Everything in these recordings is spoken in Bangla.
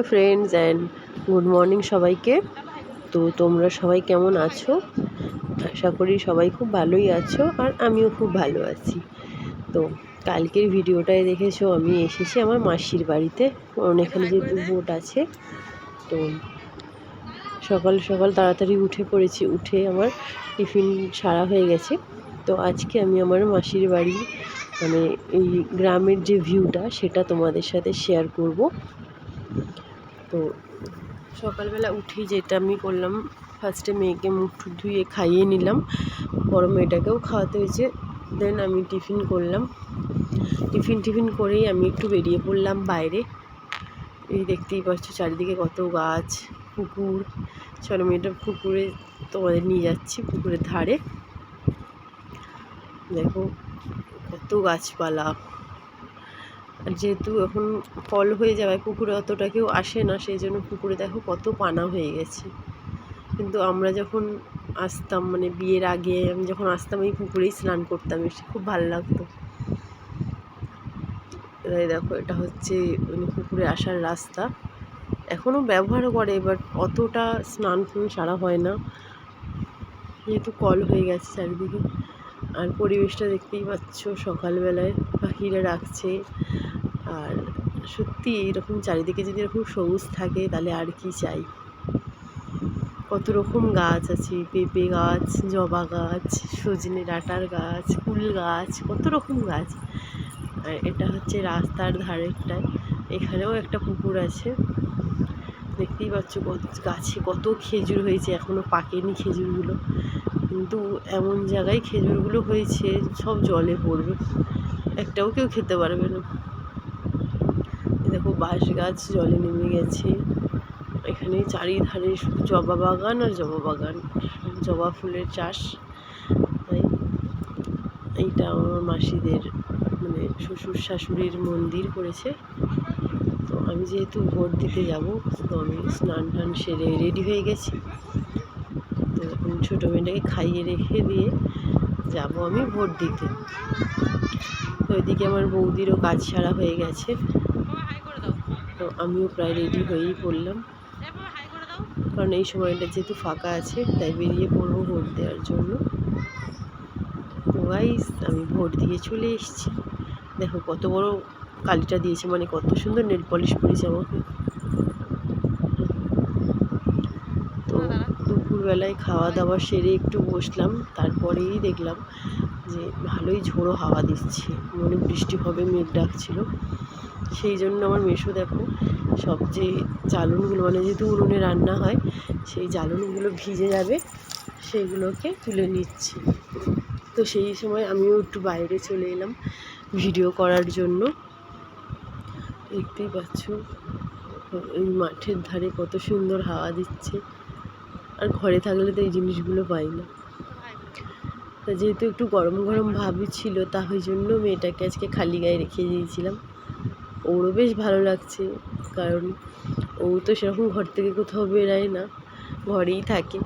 Hello friends and good morning সবাইকে। তো তোমরা সবাই কেমন আছো? আশা করি সবাই খুব ভালোই আছো আর আমিও খুব ভালো আছি। তো কালকের ভিডিওটায় দেখেছ আমি এসেছি আমার মাসির বাড়িতে। কারণ এখানে যেহেতু বোট আছে, তো সকাল সকাল তাড়াতাড়ি উঠে পড়েছি, উঠে আমার টিফিন সারা হয়ে গেছে। তো আজকে আমি আমার মাসির বাড়ি মানে এই গ্রামের যে ভিউটা সেটা তোমাদের সাথে শেয়ার করব। তো সকালবেলা উঠেই যেটা আমি করলাম ফার্স্টে মেয়েকে মুখ ধুয়ে খাইয়ে নিলাম। বড় মেয়েটাকেও খাওয়াতে হয়েছে। দেন আমি টিফিন করলাম। টিফিন টিফিন করেই আমি একটু বেরিয়ে পড়লাম বাইরে। এই দেখতেই পাচ্ছ চারিদিকে কত গাছ, পুকুর। চলো মেয়েটা পুকুরে তোমাদের নিয়ে যাচ্ছি, পুকুরের ধারে। দেখো কত গাছপালা। যেহেতু এখন ফল হয়ে যাওয়ায় পুকুরে অতটা কেউ আসে না সেই জন্য পুকুরে দেখো কত পানা হয়ে গেছে। কিন্তু আমরা যখন আসতাম মানে বিয়ের আগে আমি যখন আসতাম, এই পুকুরেই স্নান করতাম, এসে খুব ভালো লাগতো। এই দেখো, এটা হচ্ছে মানে পুকুরে আসার রাস্তা। এখনও ব্যবহার করে বাট অতটা স্নান ফান সারা হয় না। যেহেতু কল হয়ে গেছে চারিদিকে। আর পরিবেশটা দেখতেই পাচ্ছ, সকালবেলায় পাখিরা ডাকছে। আর সত্যি এরকম চারিদিকে যদি এরকম সবুজ থাকে, তাহলে আর কি চাই? কত রকম গাছ আছে, পেঁপে গাছ, জবা গাছ, সজনে ডাঁটার গাছ, কুল গাছ, কত রকম গাছ। আর এটা হচ্ছে রাস্তার ধারেরটায়, এখানেও একটা পুকুর আছে। দেখতেই পাচ্ছ গাছে কত খেজুর হয়েছে এখনও পাকেনি খেজুরগুলো। কিন্তু এমন জায়গায় খেজুরগুলো হয়েছে, সব জলে পড়বে। একটাও কেউ খেতে পারবে না। দেখো বাঁশ গাছ জলে নেমে গেছে। এখানে চারিধারে শুধু জবা বাগান আর জবা বাগান, জবা ফুলের চাষ। তাই এইটা আমার মাসিদের মানে শ্বশুর শাশুড়ির মন্দির করেছে। আমি যেহেতু ভোট দিতে যাব, তো আমি স্নান টান সেরে রেডি হয়ে গেছি। তো এখন ছোটো মেয়েটাকে খাইয়ে রেখে দিয়ে যাব আমি ভোট দিতে। তো ওইদিকে আমার বৌদিরও কাজ ছাড়া হয়ে গেছে। তো আমিও প্রায় রেডি হয়েই পড়লাম। কারণ এই সময়টা যেহেতু ফাঁকা আছে, তাই বেরিয়ে পড়ব ভোট দেওয়ার জন্য। তো আমি ভোট দিয়ে চলে এসেছি। দেখো কত বড় কালিটা দিয়েছে মানে কত সুন্দর নেল পলিশ করেছে আমাকে। তো দুপুরবেলায় খাওয়া দাওয়া সেরে একটু বসলাম তারপরেই দেখলাম যে ভালোই ঝোড়ো হাওয়া দিচ্ছে। মনে বৃষ্টি হবে মেঘ ডাকছিল। সেই জন্য আমার মেশো দেখো সব যে জ্বালনগুলো মানে যেহেতু উনুনে রান্না হয় সেই জ্বালনগুলো ভিজে যাবে সেইগুলোকে তুলে নিচ্ছি। তো সেই সময় আমিও একটু বাইরে চলে এলাম ভিডিও করার জন্য। দেখতেই পাচ্ছ। এই মাঠের ধারে কত সুন্দর হাওয়া দিচ্ছে। আর ঘরে থাকলে তো এই জিনিসগুলো পাই না। তা যেহেতু একটু গরম গরম ভাবই ছিল, তা ওই জন্য মেয়েটাকে আজকে খালি গায়ে রেখে দিয়েছিলাম। ওরও বেশ ভালো লাগছে, কারণ ও তো সেরকম ঘর থেকে কোথাও বেরায় না, ঘরেই থাকে।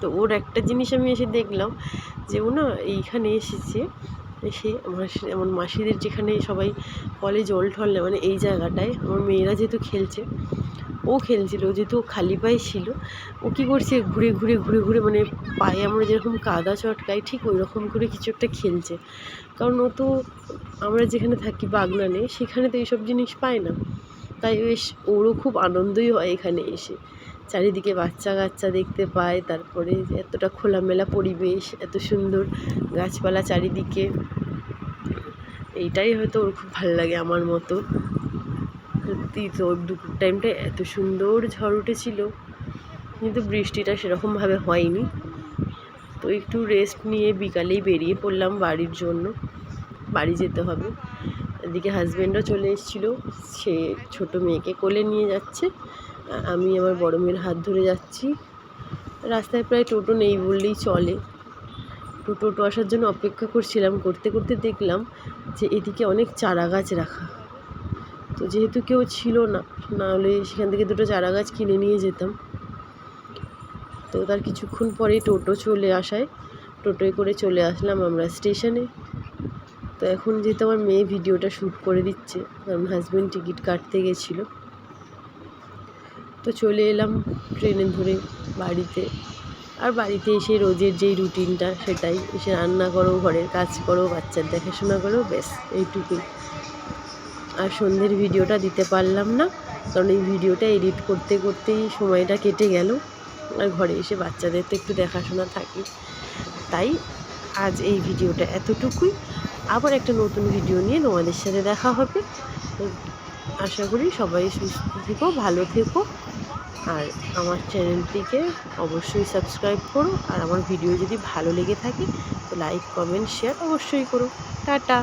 তো ওর একটা জিনিস আমি এসে দেখলাম যে ও না এইখানে এসেছে এসে আমার আমার মাসিদের যেখানে সবাই কলে জল নেয় মানে এই জায়গাটায় আমার মেয়েরা যেহেতু খেলছে, ও খেলছিল যেহেতু খালি পায়ে ছিল, ও কী করছে, ঘুরে ঘুরে ঘুরে ঘুরে মানে পায়ে আমরা যেরকম কাদা চটকাই ঠিক ওই রকম করে কিছু একটা খেলছে। কারণ ও তো আমরা যেখানে থাকি বাগনানে, সেখানে তো এইসব জিনিস পায় না। তাই বেশ ওরও খুব আনন্দই হয় এখানে এসে। চারিদিকে বাচ্চা কাচ্চা দেখতে পায়, তারপরে এতটা খোলামেলা পরিবেশ, এত সুন্দর গাছপালা চারিদিকে। এইটাই হয়তো ওর খুব ভালো লাগে আমার মতো। সত্যি তো দুপুর টাইমটা এত সুন্দর ঝড় উঠেছিল, কিন্তু বৃষ্টিটা সেরকমভাবে হয়নি। তো একটু রেস্ট নিয়ে বিকালেই বেরিয়ে পড়লাম বাড়ির জন্য, বাড়ি যেতে হবে। এদিকে হাজব্যান্ডও চলে এসেছিল, সে ছোট মেয়েকে কোলে নিয়ে যাচ্ছে। আমি আমার বড় মেয়ের হাত ধরে যাচ্ছি। রাস্তায় প্রায় টোটো নেই বললেই চলে। টোটো আসার জন্য অপেক্ষা করছিলাম, করতে করতে দেখলাম যে এদিকে অনেক চারা গাছ রাখা। তো যেহেতু কেউ ছিল না নাহলে সেখান থেকে দুটো চারা গাছ কিনে নিয়ে যেতাম। তো তার কিছুক্ষণ পরেই টোটো চলে আসায়, টোটোয় করে চলে আসলাম আমরা স্টেশনে। তো এখন যেহেতু আমার মেয়ে ভিডিওটা শ্যুট করে দিচ্ছে, কারণ হাজব্যান্ড টিকিট কাটতে গেছিল। তো চলে এলাম ট্রেনে ধরে বাড়িতে। আর বাড়িতে এসে রোজের যেই রুটিনটা সেটাই। এসে রান্না করো, ঘরের কাজ করো, বাচ্চার দেখাশোনা করো, ব্যাস, এইটুকুই। আর সন্ধ্যের ভিডিওটা দিতে পারলাম না, কারণ এই ভিডিওটা এডিট করতে করতেই সময়টা কেটে গেল। আর ঘরে এসে বাচ্চাদের তো একটু দেখাশোনা থাকে। তাই আজ এই ভিডিওটা এতটুকুই। আবার একটা নতুন ভিডিও নিয়ে তোমাদের সাথে দেখা হবে। আশা করি সবাই সুস্থ থেকো, ভালো থেকো। আর আমার চ্যানেলটিকে অবশ্যই সাবস্ক্রাইব করো। আর আমার ভিডিও যদি ভালো লেগে থাকে, তো লাইক, কমেন্ট, শেয়ার অবশ্যই করো। টাটা!